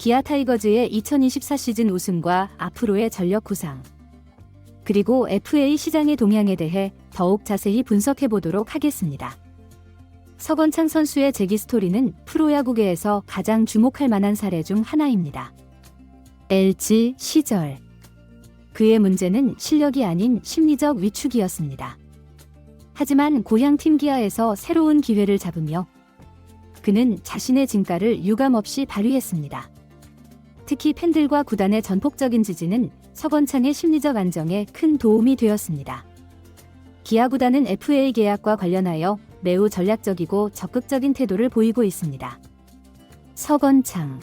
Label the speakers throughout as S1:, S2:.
S1: 기아 타이거즈의 2024 시즌 우승과 앞으로의 전력 구상, 그리고 FA 시장의 동향에 대해 더욱 자세히 분석해 보도록 하겠습니다. 서건창 선수의 재기 스토리는 프로야구계에서 가장 주목할 만한 사례 중 하나입니다. LG 시절. 그의 문제는 실력이 아닌 심리적 위축이었습니다. 하지만 고향 팀 기아에서 새로운 기회를 잡으며 그는 자신의 진가를 유감없이 발휘했습니다. 특히 팬들과 구단의 전폭적인 지지는 서건창의 심리적 안정에 큰 도움이 되었습니다. 기아 구단은 FA 계약과 관련하여 매우 전략적이고 적극적인 태도를 보이고 있습니다. 서건창,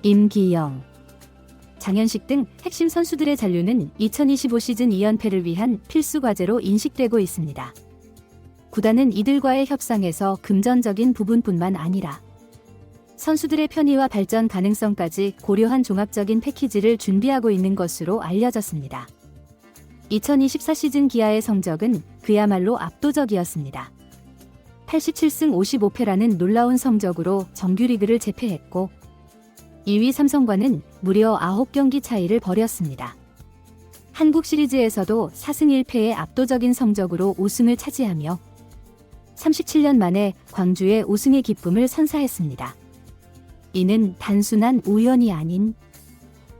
S1: 임기영, 장현식 등 핵심 선수들의 잔류는 2025 시즌 2연패를 위한 필수 과제로 인식되고 있습니다. 구단은 이들과의 협상에서 금전적인 부분뿐만 아니라 선수들의 편의와 발전 가능성까지 고려한 종합적인 패키지를 준비하고 있는 것으로 알려졌습니다. 2024 시즌 기아의 성적은 그야말로 압도적이었습니다. 87승 55패라는 놀라운 성적으로 정규리그를 제패했고 2위 삼성과는 무려 9경기 차이를 벌였습니다. 한국 시리즈에서도 4승 1패의 압도적인 성적으로 우승을 차지하며 37년 만에 광주의 우승의 기쁨을 선사했습니다. 이는 단순한 우연이 아닌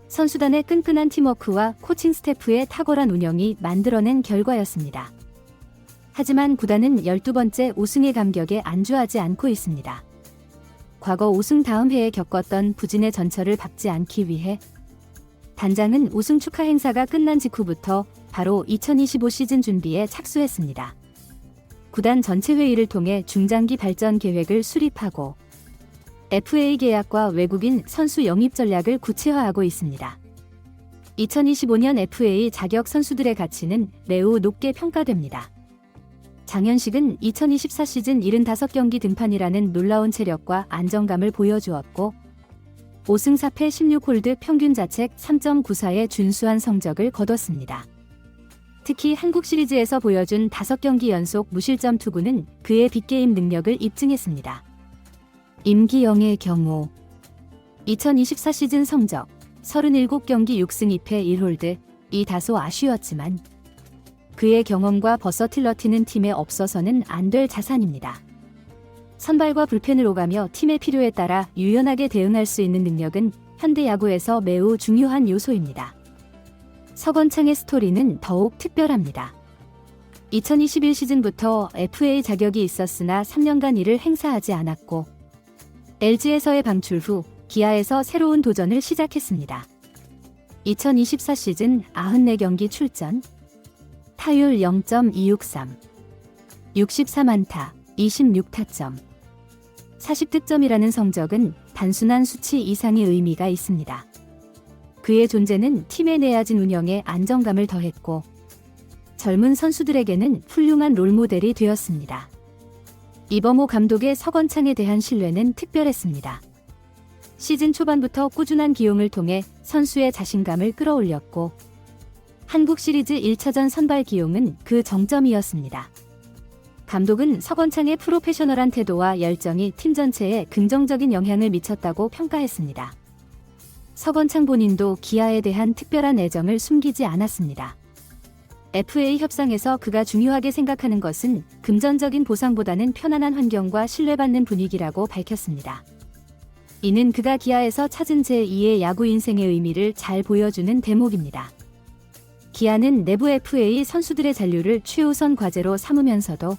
S1: 선수단의 끈끈한 팀워크와 코칭 스태프의 탁월한 운영이 만들어낸 결과였습니다. 하지만 구단은 12번째 우승의 감격에 안주하지 않고 있습니다. 과거 우승 다음 해에 겪었던 부진의 전철을 밟지 않기 위해 단장은 우승 축하 행사가 끝난 직후부터 바로 2025 시즌 준비에 착수했습니다. 구단 전체 회의를 통해 중장기 발전 계획을 수립하고 FA 계약과 외국인 선수 영입 전략을 구체화하고 있습니다. 2025년 FA 자격 선수들의 가치는 매우 높게 평가됩니다. 장현식은 2024 시즌 75경기 등판이라는 놀라운 체력과 안정감을 보여주었고 5승 4패 16홀드 평균 자책 3.94의 준수한 성적을 거뒀습니다. 특히 한국 시리즈에서 보여준 5경기 연속 무실점 투구는 그의 빅게임 능력을 입증했습니다. 임기영의 경우 2024 시즌 성적 37경기 6승 2패 1홀드 이 다소 아쉬웠지만 그의 경험과 버서틸러티는 팀에 없어서는 안 될 자산입니다. 선발과 불펜을 오가며 팀의 필요에 따라 유연하게 대응할 수 있는 능력은 현대 야구에서 매우 중요한 요소입니다. 서건창의 스토리는 더욱 특별합니다. 2021 시즌부터 FA 자격이 있었으나 3년간 이를 행사하지 않았고 LG에서의 방출 후 기아에서 새로운 도전을 시작했습니다. 2024 시즌 94경기 출전, 타율 0.263, 64만타, 26타점, 40득점이라는 성적은 단순한 수치 이상의 의미가 있습니다. 그의 존재는 팀의 내야진 운영에 안정감을 더했고 젊은 선수들에게는 훌륭한 롤모델이 되었습니다. 이범호 감독의 서건창에 대한 신뢰는 특별했습니다. 시즌 초반부터 꾸준한 기용을 통해 선수의 자신감을 끌어올렸고 한국 시리즈 1차전 선발 기용은 그 정점이었습니다. 감독은 서건창의 프로페셔널한 태도와 열정이 팀 전체에 긍정적인 영향을 미쳤다고 평가했습니다. 서건창 본인도 기아에 대한 특별한 애정을 숨기지 않았습니다. FA 협상에서 그가 중요하게 생각하는 것은 금전적인 보상보다는 편안한 환경과 신뢰받는 분위기라고 밝혔습니다. 이는 그가 기아에서 찾은 제2의 야구 인생의 의미를 잘 보여주는 대목입니다. 기아는 내부 FA 선수들의 잔류를 최우선 과제로 삼으면서도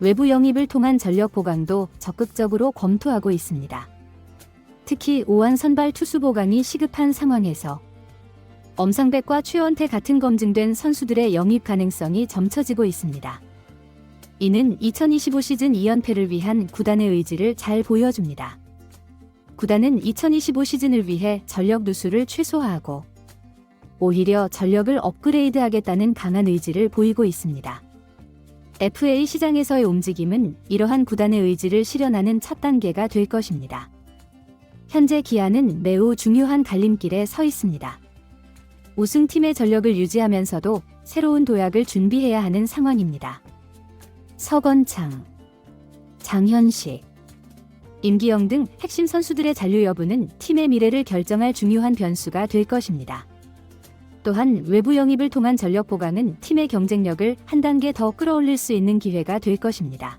S1: 외부 영입을 통한 전력 보강도 적극적으로 검토하고 있습니다. 특히 오한 선발 투수 보강이 시급한 상황에서 엄상백과 최원태 같은 검증된 선수들의 영입 가능성이 점쳐지고 있습니다. 이는 2025 시즌 2연패를 위한 구단의 의지를 잘 보여줍니다. 구단은 2025 시즌을 위해 전력 누수를 최소화하고 오히려 전력을 업그레이드하겠다는 강한 의지를 보이고 있습니다. FA 시장에서의 움직임은 이러한 구단의 의지를 실현하는 첫 단계가 될 것입니다. 현재 기아는 매우 중요한 갈림길에 서 있습니다. 우승팀의 전력을 유지하면서도 새로운 도약을 준비해야 하는 상황입니다. 서건창, 장현식, 임기영 등 핵심 선수들의 잔류 여부는 팀의 미래를 결정할 중요한 변수가 될 것입니다. 또한 외부 영입을 통한 전력 보강은 팀의 경쟁력을 한 단계 더 끌어올릴 수 있는 기회가 될 것입니다.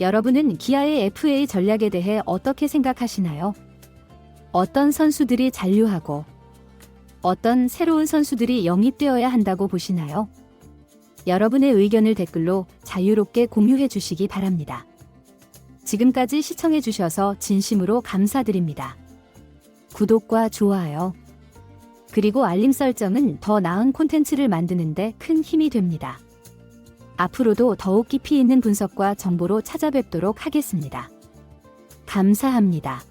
S1: 여러분은 기아의 FA 전략에 대해 어떻게 생각하시나요? 어떤 선수들이 잔류하고 어떤 새로운 선수들이 영입되어야 한다고 보시나요? 여러분의 의견을 댓글로 자유롭게 공유해 주시기 바랍니다. 지금까지 시청해 주셔서 진심으로 감사드립니다. 구독과 좋아요, 그리고 알림 설정은 더 나은 콘텐츠를 만드는데 큰 힘이 됩니다. 앞으로도 더욱 깊이 있는 분석과 정보로 찾아뵙도록 하겠습니다. 감사합니다.